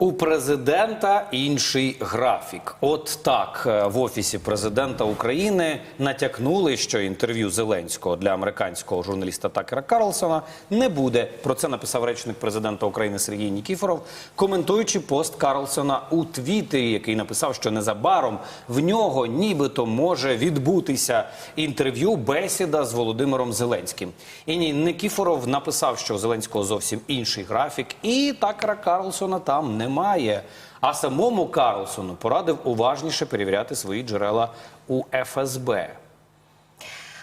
У президента інший графік. От так е, в офісі президента України натякнули, що інтерв'ю Зеленського для американського журналіста Такера Карлсона не буде. Про це написав речник президента України Сергій Нікіфоров, коментуючи пост Карлсона у Твіттері, який написав, що незабаром в нього нібито може відбутися інтерв'ю бесіда з Володимиром Зеленським. І ні, Нікіфоров написав, що у Зеленського зовсім інший графік, і Такера Карлсона там немає. А самому Карлсону порадив уважніше перевіряти свої джерела у ФСБ.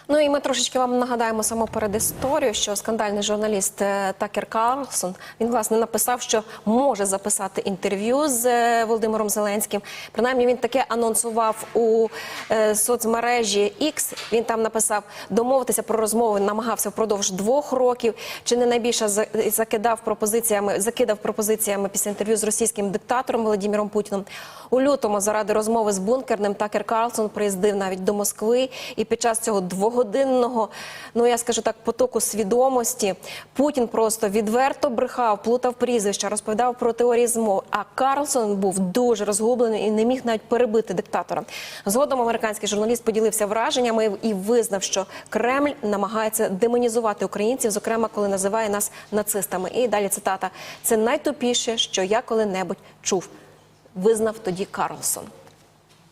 Ну і ми трошечки вам нагадаємо саму передісторію, що скандальний журналіст е, Такер Карлсон він власне написав, що може записати інтерв'ю з е, Володимиром Зеленським. Принаймні він таке анонсував у е, соцмережі X. Він там написав домовитися про розмови, намагався впродовж двох років. Чи не найбільше за- закидав пропозиціями, закидав пропозиціями після інтерв'ю з російським диктатором Володимиром Путіним. У лютому заради розмови з бункерним Такер Карлсон приїздив навіть до Москви, і під час цього двогодинного, ну я скажу так, потоку свідомості Путін просто відверто брехав, плутав прізвища, розповідав про теорії змов. А Карлсон був дуже розгублений і не міг навіть перебити диктатора. Згодом американський журналіст поділився враженнями і визнав, що Кремль намагається демонізувати українців, зокрема, коли називає нас нацистами. І далі цитата: це найтупіше, що я коли-небудь чув. Визнав тоді Карлсон.